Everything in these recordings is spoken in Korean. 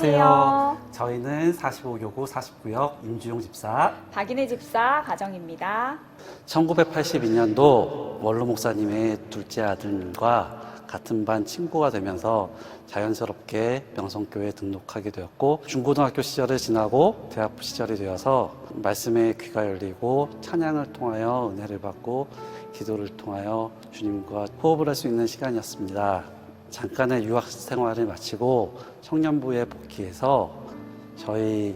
안녕하세요. 저희는 45교구 49역 임주용 집사. 박인혜 집사 가정입니다. 1982년도 원로 목사님의 둘째 아들과 같은 반 친구가 되면서 자연스럽게 명성교회에 등록하게 되었고 중고등학교 시절을 지나고 대학부 시절이 되어서 말씀에 귀가 열리고 찬양을 통하여 은혜를 받고 기도를 통하여 주님과 호흡을 할 수 있는 시간이었습니다. 잠깐의 유학 생활을 마치고 청년부에 복귀해서 저희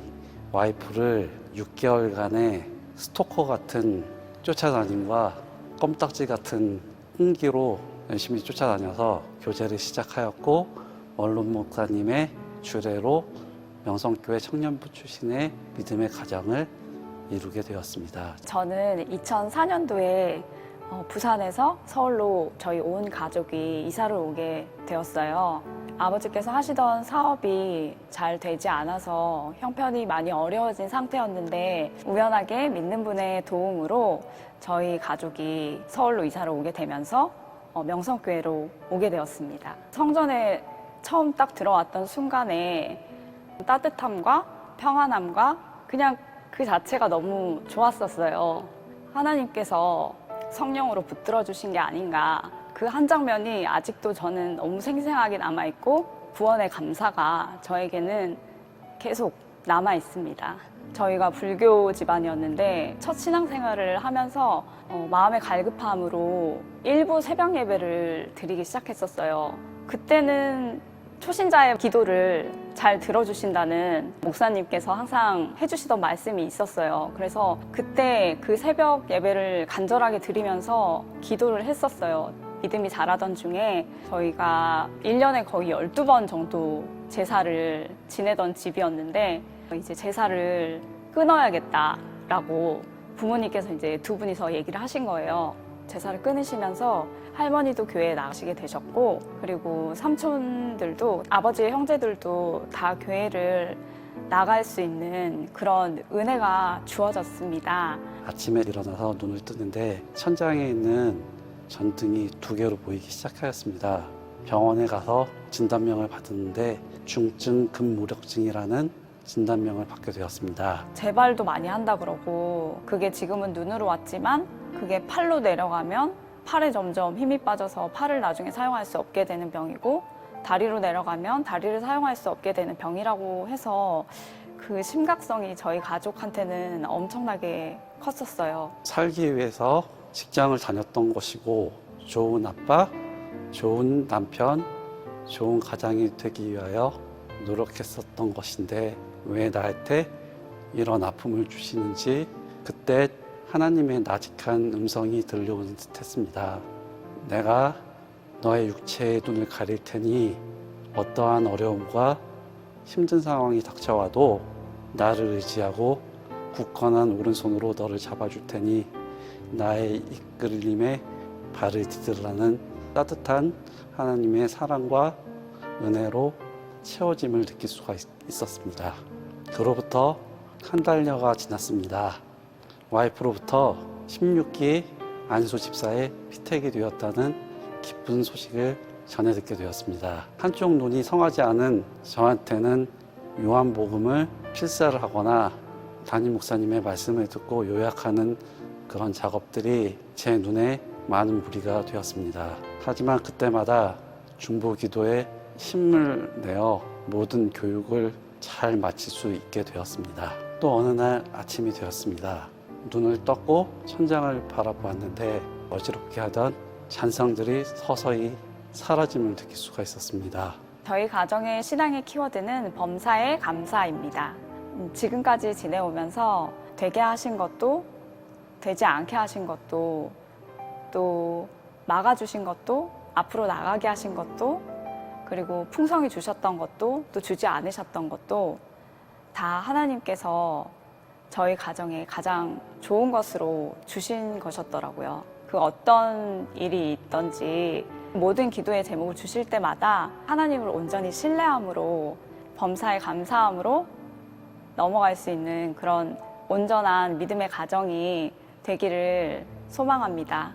와이프를 6개월간의 스토커 같은 쫓아다님과 껌딱지 같은 홍기로 열심히 쫓아다녀서 교제를 시작하였고 원론 목사님의 주례로 명성교회 청년부 출신의 믿음의 가정을 이루게 되었습니다. 저는 2004년도에 어, 부산에서 서울로 저희 온 가족이 이사를 오게 되었어요. 아버지께서 하시던 사업이 잘 되지 않아서 형편이 많이 어려워진 상태였는데 우연하게 믿는 분의 도움으로 저희 가족이 서울로 이사를 오게 되면서 어, 명성교회로 오게 되었습니다. 성전에 처음 딱 들어왔던 순간에 따뜻함과 평안함과 그냥 그 자체가 너무 좋았었어요. 하나님께서 성령으로 붙들어 주신 게 아닌가. 그 한 장면이 아직도 저는 너무 생생하게 남아 있고 구원의 감사가 저에게는 계속 남아 있습니다. 저희가 불교 집안이었는데 첫 신앙생활을 하면서 어, 마음의 갈급함으로 일부 새벽 예배를 드리기 시작했었어요. 그때는 초신자의 기도를 잘 들어주신다는 목사님께서 항상 해주시던 말씀이 있었어요. 그래서 그때 그 새벽 예배를 간절하게 드리면서 기도를 했었어요. 믿음이 자라던 중에 저희가 1년에 거의 12번 정도 제사를 지내던 집이었는데 이제 제사를 끊어야겠다라고 부모님께서 이제 두 분이서 얘기를 하신 거예요. 제사를 끊으시면서 할머니도 교회에 나가시게 되셨고 그리고 삼촌들도 아버지의 형제들도 다 교회를 나갈 수 있는 그런 은혜가 주어졌습니다. 아침에 일어나서 눈을 뜨는데 천장에 있는 전등이 두 개로 보이기 시작하였습니다. 병원에 가서 진단명을 받았는데 중증 근무력증이라는 진단명을 받게 되었습니다. 재발도 많이 한다 그러고 그게 지금은 눈으로 왔지만 그게 팔로 내려가면 팔에 점점 힘이 빠져서 팔을 나중에 사용할 수 없게 되는 병이고 다리로 내려가면 다리를 사용할 수 없게 되는 병이라고 해서 그 심각성이 저희 가족한테는 엄청나게 컸었어요. 살기 위해서 직장을 다녔던 것이고 좋은 아빠, 좋은 남편, 좋은 가장이 되기 위하여 노력했었던 것인데 왜 나한테 이런 아픔을 주시는지 그때 하나님의 나직한 음성이 들려오는 듯 했습니다. 내가 너의 육체의 눈을 가릴 테니 어떠한 어려움과 힘든 상황이 닥쳐와도 나를 의지하고 굳건한 오른손으로 너를 잡아줄 테니 나의 이끌림에 발을 디디라는 따뜻한 하나님의 사랑과 은혜로 채워짐을 느낄 수가 있- 있었습니다. 그로부터 한 달여가 지났습니다. 와이프로부터 16기 안수 집사의 피택이 되었다는 기쁜 소식을 전해 듣게 되었습니다. 한쪽 눈이 성하지 않은 저한테는 요한복음을 필사를 하거나 담임 목사님의 말씀을 듣고 요약하는 그런 작업들이 제 눈에 많은 무리가 되었습니다. 하지만 그때마다 중보 기도에 힘을 내어 모든 교육을 잘 마칠 수 있게 되었습니다. 또 어느 날 아침이 되었습니다. 눈을 떴고 천장을 바라보았는데 어지럽게 하던 잔상들이 서서히 사라짐을 느낄 수가 있었습니다. 저희 가정의 신앙의 키워드는 범사에 감사입니다. 음, 지금까지 지내오면서 되게 하신 것도 되지 않게 하신 것도 또 막아주신 것도 앞으로 나가게 하신 것도 그리고 풍성히 주셨던 것도 또 주지 않으셨던 것도 다 하나님께서 저희 가정에 가장 좋은 것으로 주신 것이었더라고요. 그 어떤 일이 있던지 모든 기도의 제목을 주실 때마다 하나님을 온전히 신뢰함으로 범사에 감사함으로 넘어갈 수 있는 그런 온전한 믿음의 가정이 되기를 소망합니다.